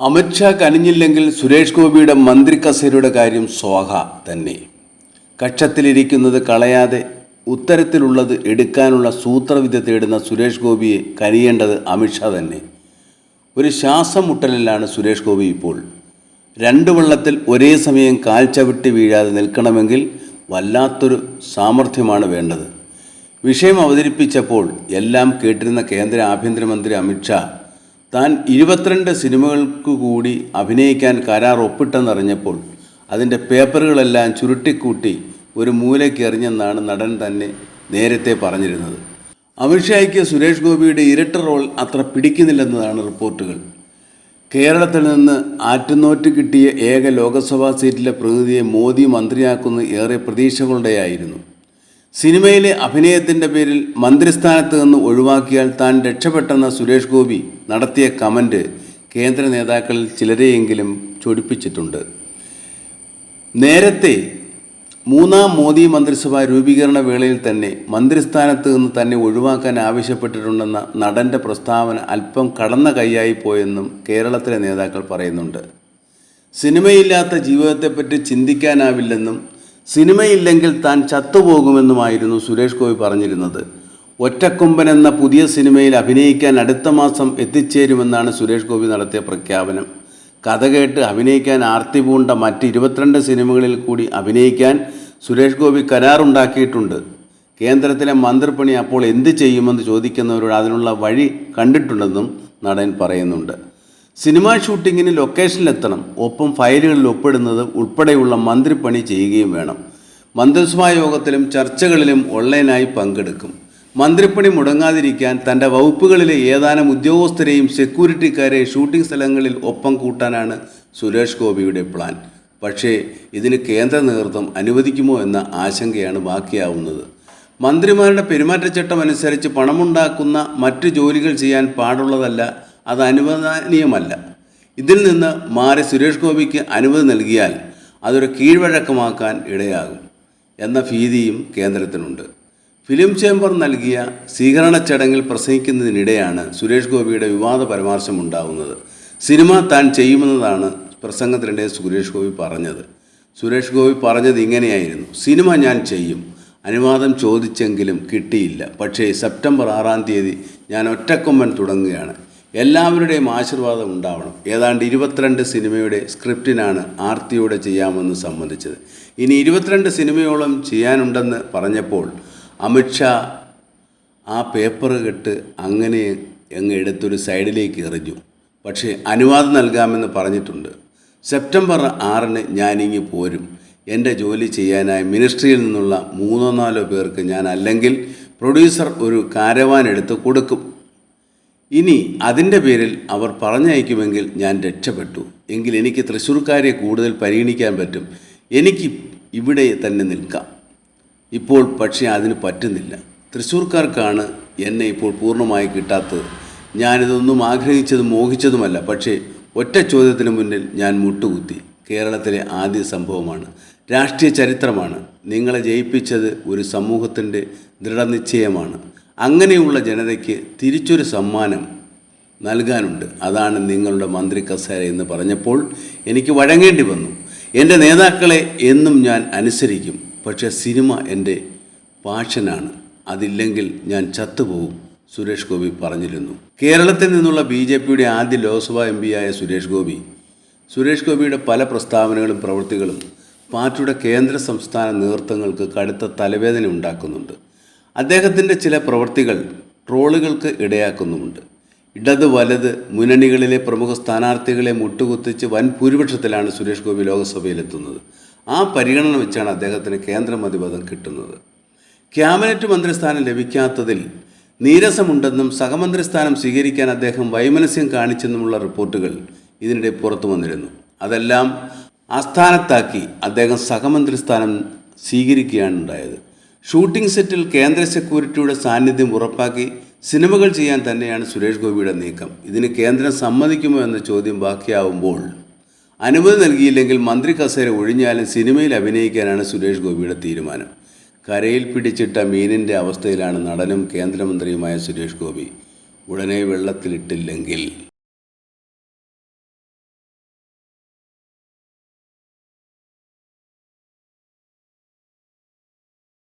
അമിത്ഷാ കനിഞ്ഞില്ലെങ്കിൽ സുരേഷ് ഗോപിയുടെ മന്ത്രി കസേരയുടെ കാര്യം സ്വാഹ തന്നെ. കക്ഷത്തിലിരിക്കുന്നത് കളയാതെ ഉത്തരത്തിലുള്ളത് എടുക്കാനുള്ള സൂത്രവിദ്യ തേടുന്ന സുരേഷ് ഗോപിയെ കനിയേണ്ടത് അമിത്ഷാ തന്നെ. ഒരു ശ്വാസം മുട്ടലിലാണ് സുരേഷ് ഗോപി ഇപ്പോൾ. രണ്ട് വള്ളത്തിൽ ഒരേ സമയം കാൽ ചവിട്ടി വീഴാതെ നിൽക്കണമെങ്കിൽ വല്ലാത്തൊരു സാമർഥ്യമാണ് വേണ്ടത്. വിഷയം അവതരിപ്പിച്ചപ്പോൾ എല്ലാം കേട്ടിരുന്ന കേന്ദ്ര ആഭ്യന്തരമന്ത്രി അമിത്ഷാ താൻ ഇരുപത്തിരണ്ട് സിനിമകൾക്ക് കൂടി അഭിനയിക്കാൻ കരാർ ഒപ്പിട്ടെന്നറിഞ്ഞപ്പോൾ അതിന്റെ പേപ്പറുകളെല്ലാം ചുരുട്ടിക്കൂട്ടി ഒരു മൂലയ്ക്ക് എറിഞ്ഞെന്നാണ് നടൻ തന്നെ നേരത്തെ പറഞ്ഞിരുന്നത്. അമിത്ഷായ്ക്ക് സുരേഷ് ഗോപിയുടെ ഇരട്ട റോൾ അത്ര പിടിക്കുന്നില്ലെന്നതാണ് റിപ്പോർട്ടുകൾ. കേരളത്തിൽ നിന്ന് ആറ്റുനോറ്റ് കിട്ടിയ ഏക ലോക്സഭാ സീറ്റിലെ പ്രതിനിധിയെ മോദി മന്ത്രിയാക്കുന്ന ഏറെ പ്രതീക്ഷകളുടെയായിരുന്നു. സിനിമയിലെ അഭിനയത്തിന്റെ പേരിൽ മന്ത്രിസ്ഥാനത്ത് നിന്ന് ഒഴിവാക്കിയാൽ താൻ രക്ഷപ്പെട്ടെന്ന സുരേഷ് ഗോപി നടത്തിയ കമന്റ് കേന്ദ്ര നേതാക്കളിൽ ചിലരെയെങ്കിലും ചൊടിപ്പിച്ചിട്ടുണ്ട്. നേരത്തെ മൂന്നാം മോദി മന്ത്രിസഭ രൂപീകരണ വേളയിൽ തന്നെ മന്ത്രിസ്ഥാനത്ത് നിന്ന് തന്നെ ഒഴിവാക്കാൻ ആവശ്യപ്പെട്ടിട്ടുണ്ടെന്ന നടന്റെ പ്രസ്താവന അല്പം കടന്ന കൈയായി പോയെന്നും കേരളത്തിലെ നേതാക്കൾ പറയുന്നുണ്ട്. സിനിമയില്ലാത്ത ജീവിതത്തെപ്പറ്റി ചിന്തിക്കാനാവില്ലെന്നും സിനിമയില്ലെങ്കിൽ താൻ ചത്തുപോകുമെന്നുമായിരുന്നു സുരേഷ് ഗോപി പറഞ്ഞിരുന്നത്. ഒറ്റക്കൊമ്പൻ എന്ന പുതിയ സിനിമയിൽ അഭിനയിക്കാൻ അടുത്ത മാസം എത്തിച്ചേരുമെന്നാണ് സുരേഷ് ഗോപി നടത്തിയ പ്രഖ്യാപനം. കഥ കേട്ട് അഭിനയിക്കാൻ ആർത്തി പൂണ്ട മറ്റ് ഇരുപത്തിരണ്ട് സിനിമകളിൽ കൂടി അഭിനയിക്കാൻ സുരേഷ് ഗോപി കരാറുണ്ടാക്കിയിട്ടുണ്ട്. കേന്ദ്രത്തിലെ മന്ത്രിപ്പണി അപ്പോൾ എന്ത് ചെയ്യുമെന്ന് ചോദിക്കുന്നവരോട് അതിനുള്ള വഴി കണ്ടിട്ടുണ്ടെന്നും നടൻ പറയുന്നുണ്ട്. സിനിമാ ഷൂട്ടിങ്ങിന് ലൊക്കേഷനിലെത്തണം. ഒപ്പം ഫയലുകളിൽ ഒപ്പിടുന്നത് ഉൾപ്പെടെയുള്ള മന്ത്രിപ്പണി ചെയ്യുകയും വേണം. മന്ത്രിസഭാ യോഗത്തിലും ചർച്ചകളിലും ഓൺലൈനായി പങ്കെടുക്കും. മന്ത്രിപ്പണി മുടങ്ങാതിരിക്കാൻ തന്റെ വകുപ്പുകളിലെ ഏതാനും ഉദ്യോഗസ്ഥരെയും സെക്യൂരിറ്റിക്കാരെ ഷൂട്ടിംഗ് സ്ഥലങ്ങളിൽ ഒപ്പം കൂട്ടാനാണ് സുരേഷ് ഗോപിയുടെ പ്ലാൻ. പക്ഷേ ഇതിന് കേന്ദ്ര നേതൃത്വം അനുവദിക്കുമോ എന്ന ആശങ്കയാണ് ബാക്കിയാവുന്നത്. മന്ത്രിമാരുടെ പെരുമാറ്റച്ചട്ടം അനുസരിച്ച് പണമുണ്ടാക്കുന്ന മറ്റ് ജോലികൾ ചെയ്യാൻ പാടുള്ളതല്ല അത് അനുവദനീയമല്ല. ഇതിൽ നിന്ന് മാറി സുരേഷ് ഗോപിക്ക് അനുമതി നൽകിയാൽ അതൊരു കീഴ്വഴക്കമാക്കാൻ ഇടയാകും എന്ന ഭീതിയും കേന്ദ്രത്തിനുണ്ട്. ഫിലിം ചേംബർ നൽകിയ സ്വീകരണ ചടങ്ങിൽ പ്രസംഗിക്കുന്നതിനിടെയാണ് സുരേഷ് ഗോപിയുടെ വിവാദ പരാമർശം ഉണ്ടാകുന്നത് സിനിമ താൻ ചെയ്യുമെന്നതാണ് പ്രസംഗത്തിനിടെ സുരേഷ് ഗോപി പറഞ്ഞത്. സുരേഷ് ഗോപി പറഞ്ഞത് ഇങ്ങനെയായിരുന്നു സിനിമ ഞാൻ ചെയ്യും അനുവാദം ചോദിച്ചെങ്കിലും കിട്ടിയില്ല. പക്ഷേ സെപ്റ്റംബർ ആറാം തീയതി ഞാൻ ഒറ്റക്കൊമ്പൻ തുടങ്ങുകയാണ്. എല്ലാവരുടെയും ആശീർവാദം ഉണ്ടാവണം. ഏതാണ്ട് ഇരുപത്തിരണ്ട് സിനിമയുടെ സ്ക്രിപ്റ്റിനാണ് ആർത്തിയോടെ ചെയ്യാമെന്ന് സംബന്ധിച്ചത്. ഇനി ഇരുപത്തിരണ്ട് സിനിമയോളം ചെയ്യാനുണ്ടെന്ന് പറഞ്ഞപ്പോൾ അമിത്ഷാ ആ പേപ്പർ കെട്ട് അങ്ങനെ അങ്ങ് എടുത്തൊരു സൈഡിലേക്ക് എറിഞ്ഞു. പക്ഷേ അനുവാദം നൽകാമെന്ന് പറഞ്ഞിട്ടുണ്ട്. സെപ്റ്റംബർ ആറിന് ഞാനിങ്ങി പോരും. എന്റെ ജോലി ചെയ്യാനായി മിനിസ്ട്രിയിൽ നിന്നുള്ള മൂന്നോ നാലോ പേർക്ക് ഞാൻ അല്ലെങ്കിൽ പ്രൊഡ്യൂസർ ഒരു കാരവാൻ എടുത്ത് കൊടുക്കും. ഇനി അതിന്റെ പേരിൽ അവർ പറഞ്ഞയക്കുമെങ്കിൽ ഞാൻ രക്ഷപ്പെട്ടു. എങ്കിൽ എനിക്ക് തൃശ്ശൂർക്കാരെ കൂടുതൽ പരിഗണിക്കാൻ പറ്റും. എനിക്ക് ഇവിടെ തന്നെ നിൽക്കാം. ഇപ്പോൾ പക്ഷേ അതിന് പറ്റുന്നില്ല. തൃശ്ശൂർക്കാർക്കാണ് എന്നെ ഇപ്പോൾ പൂർണമായി കിട്ടാത്തത്. ഞാനിതൊന്നും ആഗ്രഹിച്ചതും മോഹിച്ചതുമല്ല. പക്ഷേ ഒറ്റ ചോദ്യത്തിന് മുന്നിൽ ഞാൻ മുട്ടുകുത്തി. കേരളത്തിലെ ആദ്യ സംഭവമാണ്. രാഷ്ട്രീയ ചരിത്രമാണ്. നിങ്ങളെ ജയിപ്പിച്ചത് ഒരു സമൂഹത്തിന്റെ ദൃഢനിശ്ചയമാണ്. അങ്ങനെയുള്ള ജനതയ്ക്ക് തിരിച്ചൊരു സമ്മാനം നൽകാനുണ്ട്. അതാണ് നിങ്ങളുടെ മന്ത്രി കസേര എന്ന് പറഞ്ഞപ്പോൾ എനിക്ക് വഴങ്ങേണ്ടി വന്നു. എന്റെ നേതാക്കളെ എന്നും ഞാൻ അനുസരിക്കും. പക്ഷേ സിനിമ എന്റെ പാഷനാണ്. അതില്ലെങ്കിൽ ഞാൻ ചത്തുപോകും സുരേഷ് ഗോപി പറഞ്ഞിരുന്നു. കേരളത്തിൽ നിന്നുള്ള ബി ജെ പിയുടെ ആദ്യ ലോക്സഭാ എം പിയായ സുരേഷ് ഗോപി സുരേഷ് ഗോപിയുടെ പല പ്രസ്താവനകളും പ്രവൃത്തികളും പാർട്ടിയുടെ കേന്ദ്ര സംസ്ഥാന നേതൃത്വങ്ങൾക്ക് കടുത്ത തലവേദന ഉണ്ടാക്കുന്നുണ്ട്. അദ്ദേഹത്തിന്റെ ചില പ്രവൃത്തികൾ ട്രോളുകൾക്ക് ഇടയാക്കുന്നുമുണ്ട്. ഇടത് വലത് മുന്നണികളിലെ പ്രമുഖ സ്ഥാനാർത്ഥികളെ മുട്ടുകുത്തിച്ച് വൻ ഭൂരിപക്ഷത്തിലാണ് സുരേഷ് ഗോപി ലോക്സഭയിലെത്തുന്നത്. ആ പരിഗണന വെച്ചാണ് അദ്ദേഹത്തിന് കേന്ദ്രമതിപദം കിട്ടുന്നത്. ക്യാബിനറ്റ് മന്ത്രിസ്ഥാനം ലഭിക്കാത്തതിൽ നീരസമുണ്ടെന്നും സഹമന്ത്രിസ്ഥാനം സ്വീകരിക്കാൻ അദ്ദേഹം വൈമനസ്യം കാണിച്ചെന്നുമുള്ള റിപ്പോർട്ടുകൾ ഇതിനിടെ പുറത്തു വന്നിരുന്നു. അതെല്ലാം ആസ്ഥാനത്താക്കി അദ്ദേഹം സഹമന്ത്രിസ്ഥാനം സ്വീകരിക്കുകയാണ് ഉണ്ടായത് ഷൂട്ടിംഗ് സെറ്റിൽ കേന്ദ്ര സെക്യൂരിറ്റിയുടെ സാന്നിധ്യം ഉറപ്പാക്കി സിനിമകൾ ചെയ്യാൻ തന്നെയാണ് സുരേഷ് ഗോപിയുടെ നീക്കം. ഇതിന് കേന്ദ്രം സമ്മതിക്കുമോ എന്ന ചോദ്യം ബാക്കിയാവുമ്പോൾ അനുമതി നൽകിയില്ലെങ്കിൽ മന്ത്രി കസേര ഒഴിഞ്ഞാലും സിനിമയിൽ അഭിനയിക്കാനാണ് സുരേഷ് ഗോപിയുടെ തീരുമാനം. കരയിൽ പിടിച്ചിട്ട മീനിന്റെ അവസ്ഥയിലാണ് നടനും കേന്ദ്രമന്ത്രിയുമായ സുരേഷ് ഗോപി. ഉടനെ വെള്ളത്തിലിട്ടില്ലെങ്കിൽ